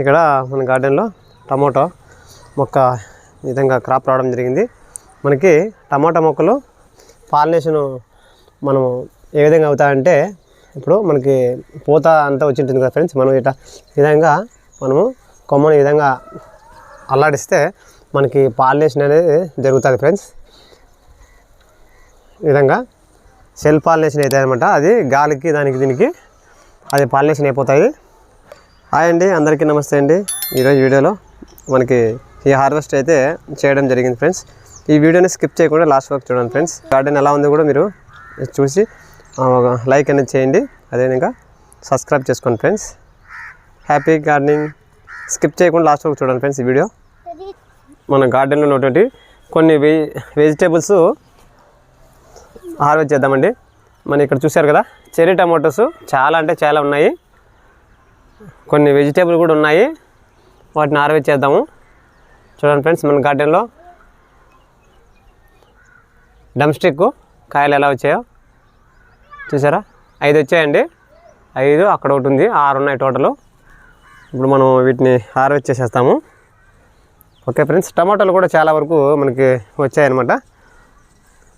ఇక్కడ మన గార్డెన్లో టమోటో మొక్క విధంగా క్రాప్ రావడం జరిగింది. మనకి టమాటా మొక్కలు పాలినేషన్ మనము ఏ విధంగా అవుతాయంటే ఇప్పుడు మనకి పూత అంతా వచ్చి ఉంటుంది కదా ఫ్రెండ్స్ మనం ఇట్లా విధంగా మనము కొమ్మను ఈ విధంగా అల్లాడిస్తే మనకి పాలినేషన్ అనేది జరుగుతుంది ఫ్రెండ్స్. ఈ విధంగా సెల్ పాలినేషన్ అవుతాయి అనమాట అది గాలికి దానికి దీనికి అది పాలినేషన్ అయిపోతాయి. హాయ్ అండి అందరికీ నమస్తే అండి. ఈరోజు వీడియోలో మనకి ఈ హార్వెస్ట్ అయితే చేయడం జరిగింది ఫ్రెండ్స్. ఈ వీడియోని స్కిప్ చేయకుండా లాస్ట్ వరకు చూడండి ఫ్రెండ్స్. గార్డెన్ ఎలా ఉందో కూడా మీరు చూసి ఒక లైక్ అనేది చేయండి. అదేవిధంగా సబ్స్క్రైబ్ చేసుకోండి ఫ్రెండ్స్. Happy gardening. స్కిప్ చేయకుండా లాస్ట్ వరకు చూడండి ఫ్రెండ్స్ ఈ వీడియో. మన గార్డెన్లో ఉన్నటువంటి కొన్ని వెజిటేబుల్స్ హార్వెస్ట్ చేద్దామండి. మన ఇక్కడ చూశారు కదా చెర్రీ టమాటోస్ చాలా అంటే చాలా ఉన్నాయి. కొన్ని వెజిటేబుల్ కూడా ఉన్నాయి. వాటిని హార్వెస్ట్ చేద్దాము. చూడండి ఫ్రెండ్స్ మన గార్డెన్లో డమ్స్టిక్ కాయలు ఎలా వచ్చాయో. చూసారా? ఐదు వచ్చాయండి. ఐదు అక్కడ ఒకటి ఉంది. ఆరు ఉన్నాయి టోటల్ ఇప్పుడు మనం వీటిని హార్వెస్ట్ చేసేస్తాము. ఓకే ఫ్రెండ్స్ టమాటాలు కూడా చాలా వరకు మనకి వచ్చాయన్నమాట.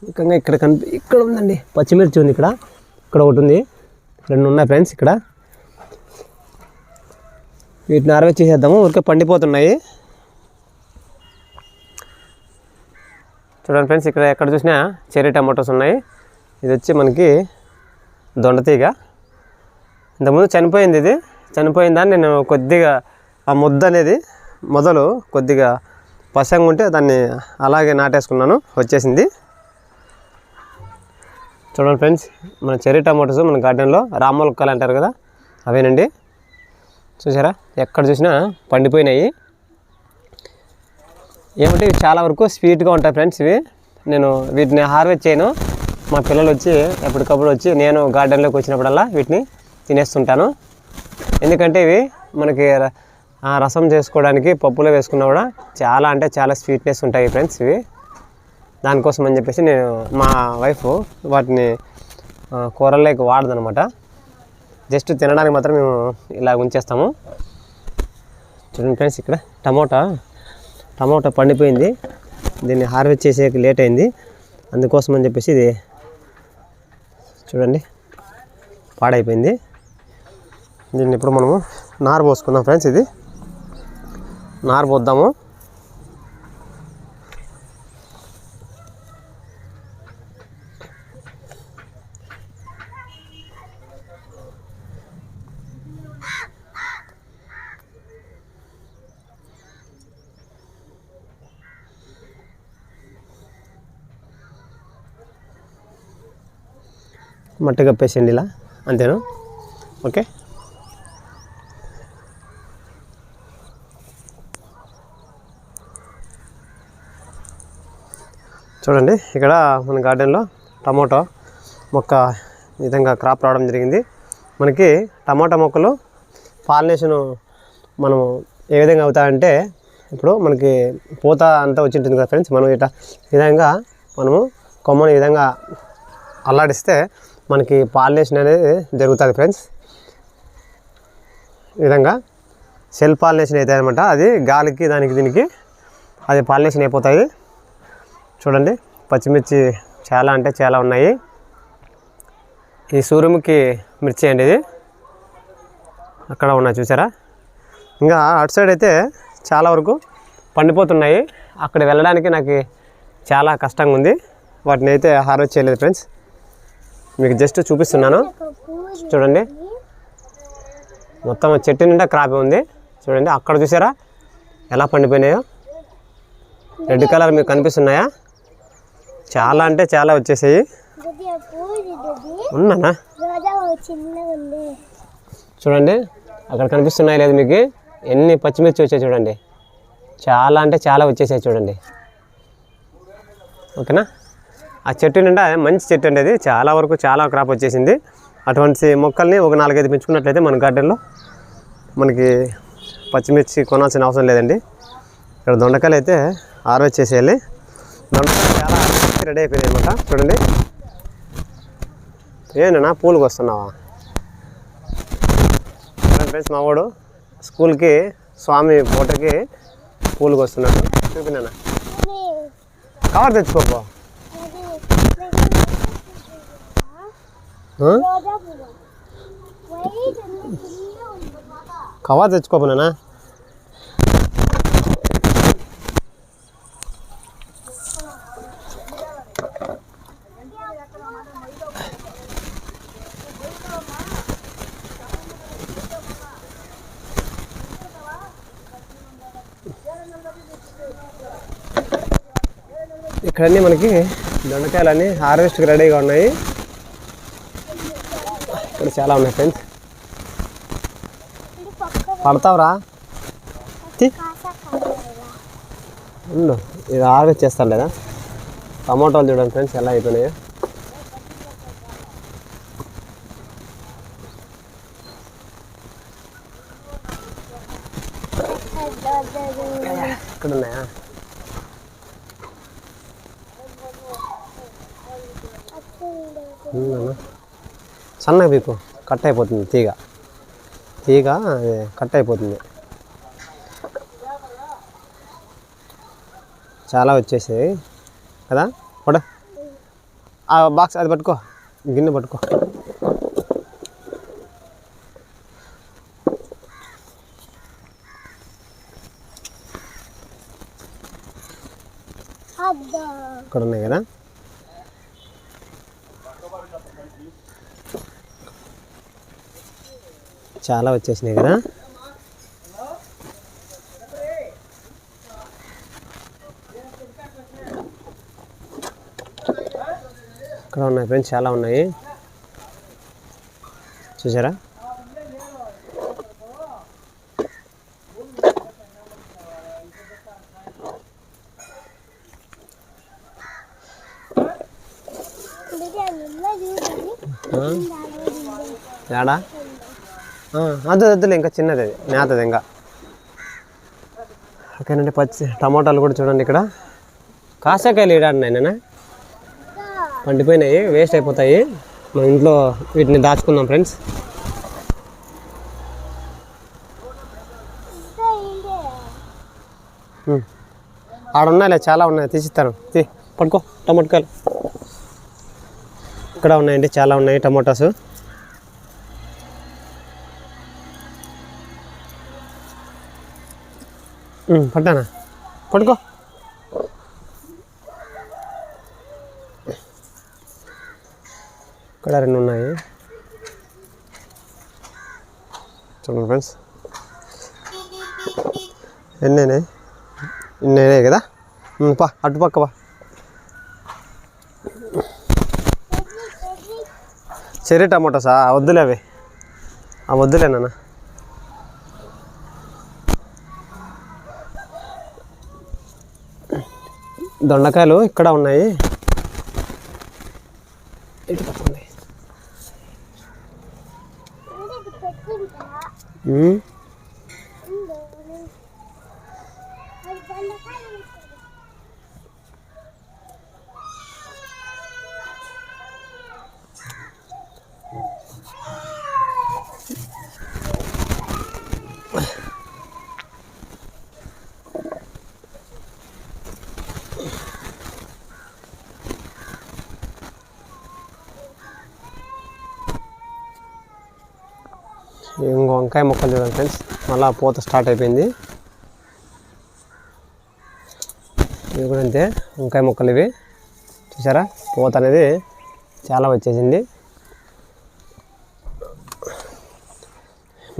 ముఖ్యంగా ఇక్కడ కనిపి ఇక్కడ ఉందండి. పచ్చిమిర్చి ఉంది ఇక్కడ. ఇక్కడ ఒకటి ఉంది. రెండు ఉన్నాయి ఫ్రెండ్స్ ఇక్కడ. వీటిని హార్వెస్ట్ చేసేద్దాము. ఊరికే పండిపోతున్నాయి. చూడండి ఫ్రెండ్స్ ఇక్కడ ఎక్కడ చూసినా చెర్రీ టమాటోస్ ఉన్నాయి. ఇది వచ్చి మనకి దొండతీగ. ఇంతకుముందు చనిపోయింది ఇది. చనిపోయిన దాన్ని నేను కొద్దిగా ఆ ముద్ద అనేది మొదలు కొద్దిగా పసంగా ఉంటే దాన్ని అలాగే నాటేసుకున్నాను. వచ్చేసింది. చూడండి ఫ్రెండ్స్ మన చెర్రీ టమాటోస్ మన గార్డెన్లో రామొలక్కలు అంటారు కదా అవేనండి. చూసారా? ఎక్కడ చూసినా పండిపోయినాయి. ఏమంటే ఇవి చాలా వరకు స్వీట్గా ఉంటాయి ఫ్రెండ్స్ ఇవి. నేను వీటిని హార్వెస్ట్ చేయను. మా పిల్లలు వచ్చి ఎప్పటికప్పుడు వచ్చి నేను గార్డెన్లోకి వచ్చినప్పుడల్లా వీటిని తినేస్తుంటాను. ఎందుకంటే ఇవి మనకి రసం చేసుకోవడానికి పప్పులో వేసుకున్నా కూడా చాలా అంటే చాలా స్వీట్నెస్ ఉంటాయి ఫ్రెండ్స్ ఇవి. దానికోసం అని చెప్పేసి నేను మా వైఫ్ వాటిని కూరల్లోకి వాడదనమాట. జస్ట్ తినడానికి మాత్రం మేము ఇలా ఉంచేస్తాము. చూడండి ఫ్రెండ్స్ ఇక్కడ టమోటా టమోటా పండిపోయింది. దీన్ని హార్వెస్ట్ చేసే లేట్ అయింది. అందుకోసం అని చెప్పేసి ఇది చూడండి పాడైపోయింది. దీన్ని ఇప్పుడు మనము నారు పోసుకుందాం ఫ్రెండ్స్ ఇది. నారు పోద్దాము. మట్టి కప్పేసేయండి ఇలా అంతేనా? ఓకే. చూడండి ఇక్కడ మన గార్డెన్లో టమాటో మొక్క విధంగా క్రాప్ రావడం జరిగింది. మనకి టమాటా మొక్కలు పాలినేషన్ మనము ఏ విధంగా అవుతాయంటే ఇప్పుడు మనకి పూత అంతా వచ్చింటుంది కదా ఫ్రెండ్స్ మనం ఇట్లా ఈ విధంగా మనము కొమ్మని విధంగా అల్లాడిస్తే మనకి పాలినేషన్ అనేది జరుగుతుంది ఫ్రెండ్స్. ఈ విధంగా సెల్ పాలినేషన్ అవుతాయి అనమాట అది గాలికి దానికి దీనికి అది పాలినేషన్ అయిపోతాయి. చూడండి పచ్చిమిర్చి చాలా అంటే చాలా ఉన్నాయి. ఈ సూర్యముఖి మిర్చి అండి ఇది. అక్కడ ఉన్నాయి చూసారా? ఇంకా అటు సైడ్ అయితే చాలా వరకు పండిపోతున్నాయి. అక్కడ వెళ్ళడానికి నాకు చాలా కష్టంగా ఉంది. వాటిని అయితే హార్వెస్ట్ చేయలేదు ఫ్రెండ్స్. మీకు జస్ట్ చూపిస్తున్నాను. చూడండి. మొత్తం చెట్టు నిండా క్రాప్ ఉంది. చూడండి అక్కడ చూసారా? ఎలా పండిపోయినాయో? రెడ్ కలర్ మీకు కనిపిస్తున్నాయా? చాలా అంటే చాలా వచ్చేసాయి. ఉన్నానా? చూడండి అక్కడ కనిపిస్తున్నాయి లేదు మీకు. ఎన్ని పచ్చిమిర్చి వచ్చాయి చూడండి. చాలా అంటే చాలా వచ్చేసాయి చూడండి. ఓకేనా? ఆ చెట్టు నిండా మంచి చెట్టు అండి అది. చాలా వరకు చాలా క్రాప్ వచ్చేసింది. అటువంటి మొక్కల్ని ఒక నాలుగైదు పెంచుకున్నట్లయితే మన గార్డెన్లో మనకి పచ్చిమిర్చి కొనాల్సిన అవసరం లేదండి. ఇక్కడ దొండకాయలు అయితే ఆరవచ్చేసేయాలి దొండకాయలు చాలా రెడీ అయిపోయినాయి అనమాట చూడండి. ఏనా పూలకు వస్తున్నావా? ఫ్రెండ్స్ మా వాడు స్కూల్కి స్వామి పూటకి పూలు వస్తున్నాడు. చూపినా కవర్ తెచ్చుకోపో అది ఆ? రోజా పూలు వైట్ ఉంది చిన్న ఉంది కవర్ తెచ్చుకోపోనా ఇక్కడన్నీ మనకి దొండకాయలన్నీ హార్వెస్ట్కి రెడీగా ఉన్నాయి. చేపలు చాలా ఉన్నాయి ఫ్రెండ్స్. ఇది పడతావురా ఉండు ఇది హార్వెస్ట్ చేస్తాను లేదా? టమాటాలు చూడండి ఫ్రెండ్స్ ఎలా అయిపోయినాయో. ఇక్కడ ఉన్నాయా? సన్నగా పీకు. కట్ అయిపోతుంది తీగ. తీగ అది కట్ అయిపోతుంది. చాలా వచ్చేసాయి. కదా? పడ. ఆ బాక్స్ అది పట్టుకో. గిన్నె పట్టుకో. ఇక్కడ ఉన్నాయి కదా? చాలా వచ్చేసినాయి కదా. ఇక్కడ ఉన్నాయి ఫ్రెండ్స్ చాలా ఉన్నాయి. చూసారా? ఏడా ఆ, వద్దులే ఇంకా చిన్నది అది. నేతది ఇంకా. ఓకేనండి పచ్చి టమాటాలు కూడా చూడండి ఇక్కడ. కాసాకాయలు ఏడాడినాయి నేను పండిపోయినాయి వేస్ట్ అయిపోతాయి. మన ఇంట్లో వీటిని దాచుకుందాం ఫ్రెండ్స్. ఉమ్. ఆడ చాలా ఉన్నాయి. తీసిస్తాను తీ పట్టుకో టమాటకాయలు. ఇక్కడ ఉన్నాయండి చాలా ఉన్నాయి టమాటాసు. ఉమ్, పట్టానా పట్టుకో ఇక్కడ రెండు ఉన్నాయి. చూడండి ఫ్రెండ్స్. ఎన్ని ఇన్ని అయినాయి కదా పా అటుపక్క పా. చెర్రీ టమాటోసా వద్దులే అవి. ఆ వద్దులే నాన్న దొండకాయలు ఇక్కడ ఉన్నాయి. ఇటు పక్క ఉన్నాయి ఇంకో వంకాయ మొక్కలు చూడండి ఫ్రెండ్స్. మళ్ళీ పూత స్టార్ట్ అయిపోయింది. ఇవి కూడా అంతే వంకాయ మొక్కలు ఇవి. చూసారా? పూత అనేది చాలా వచ్చేసింది.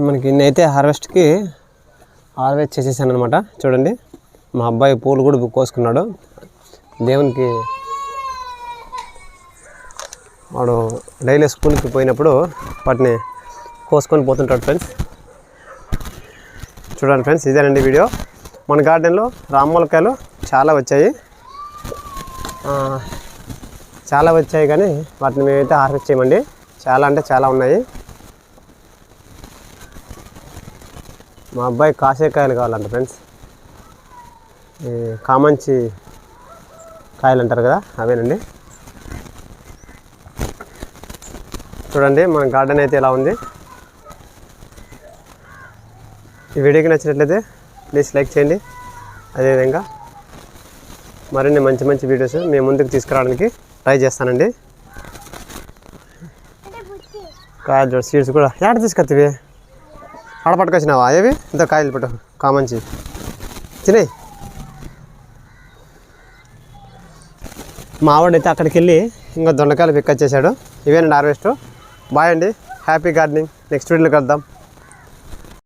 మనకి ఇన్నైతే హార్వెస్ట్కి హార్వెస్ట్ చేసేసాను అనమాట చూడండి. మా అబ్బాయి పూలు కూడా కోసుకున్నాడు. దేవునికి వాడు డైలీ స్కూల్కి పోయినప్పుడు వాటిని కోసుకొని పోతుంటాడు ఫ్రెండ్స్. చూడండి ఫ్రెండ్స్ ఇదేనండి వీడియో. మన గార్డెన్లో రామ్మూలకాయలు చాలా వచ్చాయి. చాలా వచ్చాయి కానీ వాటిని మేమైతే హార్వెస్ట్ చేయమండి. చాలా అంటే చాలా ఉన్నాయి. మా అబ్బాయి కాసేకాయలు కావాలంట ఫ్రెండ్స్. ఈ కామంచి కాయలు అంటారు కదా అవేనండి. చూడండి మన గార్డెన్ అయితే ఎలా ఉంది. ఈ వీడియోకి నచ్చినట్లయితే ప్లీజ్ లైక్ చేయండి. అదేవిధంగా మరిన్ని మంచి మంచి వీడియోస్ మేము ముందుకు తీసుకురావడానికి ట్రై చేస్తానండి. కాయలు చూడ సీడ్స్ కూడా. ఏడ తీసుకొస్తావి ఆడ పట్టుకొచ్చినావా? ఏవి? ఇంత కాయలు పట్టు కామంచి తినే. మా ఆవిడైతే అక్కడికి వెళ్ళి ఇంకా దొండకాయలు పిక్ చేశాడు. ఇవేనండి హార్వెస్ట్ బాయ్ అండి. హ్యాపీ గార్డెనింగ్ నెక్స్ట్ వీడియోలో కలుద్దాం.